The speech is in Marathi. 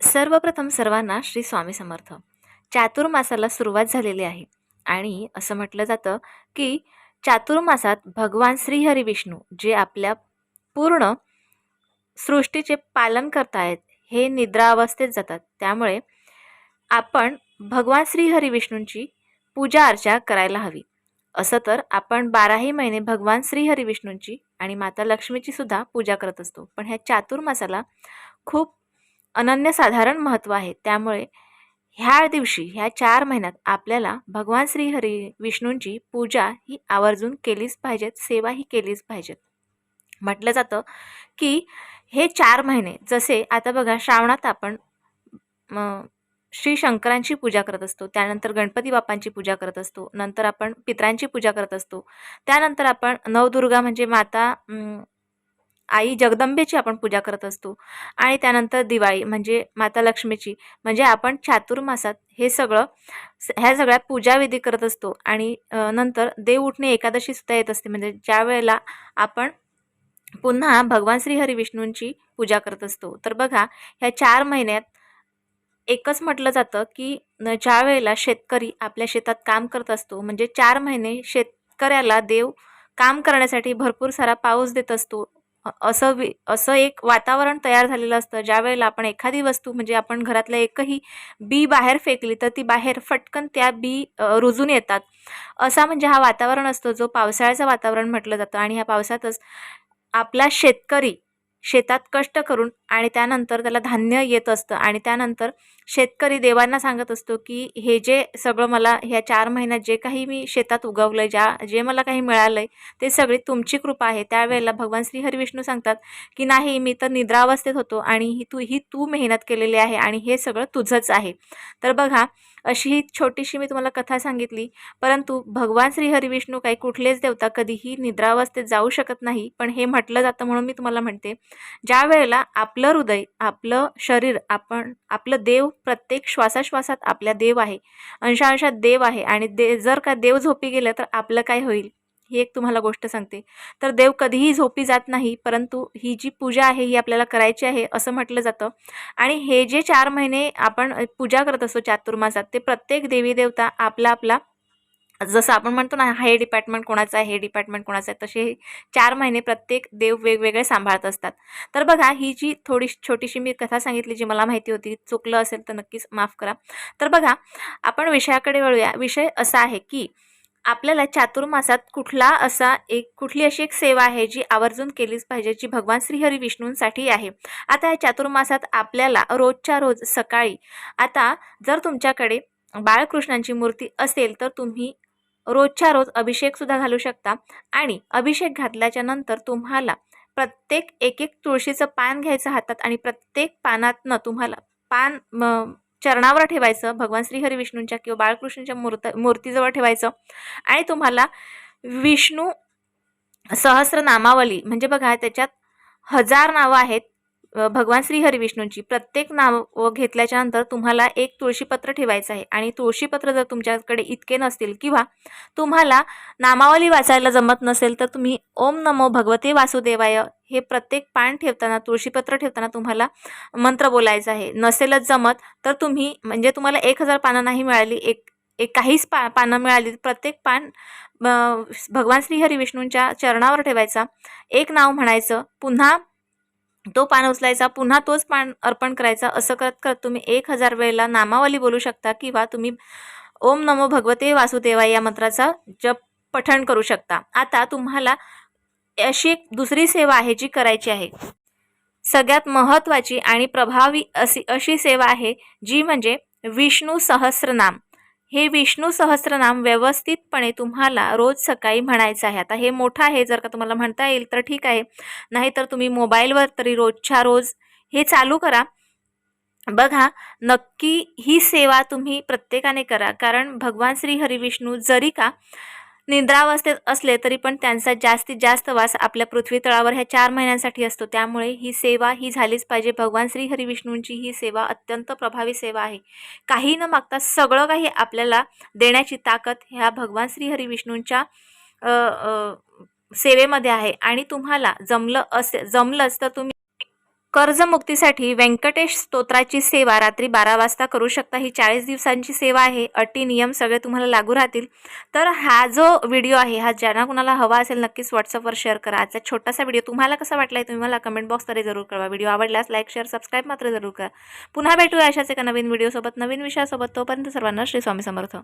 सर्वप्रथम सर्वांना श्री स्वामी समर्थ. चातुर्मासाला सुरुवात झालेली आहे. आणि असं म्हटलं जातं की चातुर्मासात भगवान श्रीहरी विष्णू जे आपल्या पूर्ण सृष्टीचे पालन करतायत हे निद्रा अवस्थेत जातात. त्यामुळे आपण भगवान श्रीहरी विष्णूंची पूजा अर्चा करायला हवी. असं तर आपण बाराही महिने भगवान श्रीहरी विष्णूंची आणि माता लक्ष्मीची सुद्धा पूजा करत असतो. पण ह्या चातुर्मासाला खूप अनन्यसाधारण महत्त्व आहे. त्यामुळे ह्या दिवशी ह्या चार महिन्यात आपल्याला भगवान श्रीहरी विष्णूंची पूजा ही आवर्जून केलीच पाहिजेत सेवा ही केलीच पाहिजेत. म्हटलं जातं की हे चार महिने जसे आता बघा श्रावणात आपण श्री शंकरांची पूजा करत असतो त्यानंतर गणपती बाप्पांची पूजा करत असतो नंतर आपण पित्रांची पूजा करत असतो त्यानंतर आपण नवदुर्गा म्हणजे माता आई जगदंबेची आपण पूजा करत असतो. आणि त्यानंतर दिवाळी म्हणजे माता लक्ष्मीची. म्हणजे आपण चातुर्मासात हे सगळं ह्या सगळ्या पूजाविधी करत असतो. आणि नंतर देव उठणे एकादशीसुद्धा येत असते. म्हणजे ज्या वेळेला आपण पुन्हा भगवान श्री विष्णूंची पूजा करत असतो. तर बघा ह्या चार महिन्यात एकच म्हटलं जातं की न- ज्या वेळेला शेतकरी आपल्या शेतात काम करत असतो म्हणजे चार महिने शेतकऱ्याला देव काम करण्यासाठी भरपूर सारा पाऊस देत असतो. असं वि असं एक वातावरण तयार झालेलं असतं. ज्या वेळेला आपण एखादी वस्तू म्हणजे आपण घरातलं एकही बी बाहेर फेकली तर ती बाहेर फटकन त्या बी रुजून येतात. असा म्हणजे हा वातावरण असतो जो पावसाळ्याचं वातावरण म्हटलं जातं. आणि ह्या पावसातच आपला शेतकरी शेतात कष्ट करून आणि त्यानंतर त्याला धान्य येत असतं. आणि त्यानंतर शेतकरी देवांना सांगत असतो की हे जे सगळं मला ह्या चार महिन्यात जे काही मी शेतात उगवलं आहे ज्या जे मला काही मिळालं आहे ते सगळी तुमची कृपा आहे. त्यावेळेला भगवान श्री हरिविष्णू सांगतात की नाही मी तर निद्रावस्थेत होतो आणि ही तू ही तू मेहनत केलेली आहे आणि हे सगळं तुझंच आहे. तर बघा अशी ही छोटीशी मी तुम्हाला कथा सांगितली. परंतु भगवान श्री हरिविष्णू काही कुठलेच देवता कधीही निद्रावस्थेत जाऊ शकत नाही. पण हे म्हटलं जातं म्हणून मी तुम्हाला म्हणते. ज्या वेळेला आपलं हृदय आपलं शरीर आपण आपलं देव प्रत्येक श्वासाश्वासात आपल्या देव आहे. अंशांशात देव आहे आणि दे जर का देव झोपी गेलं तर आपलं काय होईल? ही एक तुम्हाला गोष्ट सांगते. तर देव कधीही झोपी जात नाही परंतु ही जी पूजा आहे ही आपल्याला करायची आहे असं म्हटलं जातं. आणि हे जे चार महिने आपण पूजा करत असतो चातुर्मासात ते प्रत्येक देवी देवता आपला आपला जसं आपण म्हणतो ना हे डिपार्टमेंट कोणाचं आहे हे डिपार्टमेंट कोणाचं आहे तसे हे चार महिने प्रत्येक देव वेगवेगळे सांभाळत असतात. तर बघा ही जी थोडी छोटीशी मी कथा सांगितली जी मला माहिती होती चुकलं असेल तर नक्कीच माफ करा. तर बघा आपण विषयाकडे वळूया. विषय असा आहे की आपल्याला चातुर्मासात कुठला असा एक कुठली अशी एक सेवा आहे जी आवर्जून केलीच पाहिजे जी भगवान श्रीहरी विष्णूंसाठी आहे? आता या चातुर्मासात आपल्याला रोजच्या रोज सकाळी आता जर तुमच्याकडे बाळकृष्णांची मूर्ती असेल तर तुम्ही रोजच्या रोज अभिषेकसुद्धा घालू शकता आणि अभिषेक घातल्याच्या नंतर तुम्हाला प्रत्येक एक एक तुळशीचं पान घ्यायचं हातात आणि प्रत्येक पानातनं तुम्हाला पान चरणावर ठेवायचं भगवान श्रीहरी विष्णूंच्या किंवा बाळकृष्णच्या मूर्त मूर्तीजवळ ठेवायचं. आणि तुम्हाला विष्णू सहस्र नामावली म्हणजे बघा त्याच्यात हजार नावं आहेत. भगवान श्री हरिविष्णूंची प्रत्येक नाव घेतल्याच्या नंतर तुम्हाला एक तुळशीपत्र ठेवायचं आहे. आणि तुळशीपत्र जर तुमच्याकडे इतके नसतील किंवा तुम्हाला नामावली वाचायला जमत नसेल तर तुम्ही ओम नमो भगवते वासुदेवाय हे प्रत्येक पान ठेवताना तुळशीपत्र ठेवताना तुम्हाला मंत्र बोलायचा आहे. नसेलच जमत तर तुम्ही म्हणजे तुम्हाला एक हजार पानं नाही मिळाली एक एक काहीच पा पानं मिळाली प्रत्येक पान भगवान श्री हरिविष्णूंच्या चरणावर ठेवायचा. एक नाव म्हणायचं पुन्हा तो पान उचलायचा पुन्हा तोच पान अर्पण करायचा असं करत करत तुम्ही एक हजार वेळेला नामावली बोलू शकता किंवा तुम्ही ओम नमो भगवते वासुदेवा या मंत्राचा जप पठण करू शकता. आता तुम्हाला अशी एक दुसरी सेवा आहे जी करायची आहे. सगळ्यात महत्त्वाची आणि प्रभावी अशी अशी सेवा आहे जी म्हणजे विष्णू सहस्रनाम. हे विष्णू सहस्रनाम व्यवस्थितपणे तुम्हाला रोज सकाळी म्हणायचं आहे. आता हे मोठं आहे जर का तुम्हाला म्हणता येईल तर ठीक आहे. नाहीतर तुम्ही मोबाईलवर तरी रोजच्या रोज हे चालू करा. बघा नक्की ही सेवा तुम्ही प्रत्येकाने करा. कारण भगवान श्री हरिविष्णू जरी का निद्रावस्थेत असले तरी पण त्यांचा जास्तीत जास्त वास आपल्या पृथ्वी तळावर ह्या चार महिन्यांसाठी असतो. त्यामुळे ही सेवा ही झालीच पाहिजे. भगवान श्री हरिविष्णूंची ही सेवा अत्यंत प्रभावी सेवा आहे. काही न मागता सगळं काही आपल्याला देण्याची ताकद ह्या भगवान श्री हरिविष्णूंच्या सेवेमध्ये आहे. आणि तुम्हाला जमलं असे जमलंच तर तुम्ही कर्जमुक्तीसाठी व्यंकटेश स्तोत्राची सेवा रात्री बारा वाजता करू शकता. ही चाळीस दिवसांची सेवा आहे. अटी नियम सगळे तुम्हाला लागू राहतील. तर हा जो व्हिडिओ आहे हा ज्यांना कुणाला हवा असेल नक्कीच व्हॉट्सअपवर शेअर करा. आजचा छोटासा व्हिडिओ तुम्हाला कसा वाटला आहे तुम्ही मला कमेंट बॉक्समध्ये जरूर कळवा. व्हिडिओ आवडल्यास लाईक शेअर सबस्क्राईब मात्र जरूर करा. पुन्हा भेटूया अशाच एका नवीन व्हिडिओसोबत नवीन विषयासोबत. तोपर्यंत सर्वांना श्री स्वामी समर्थ.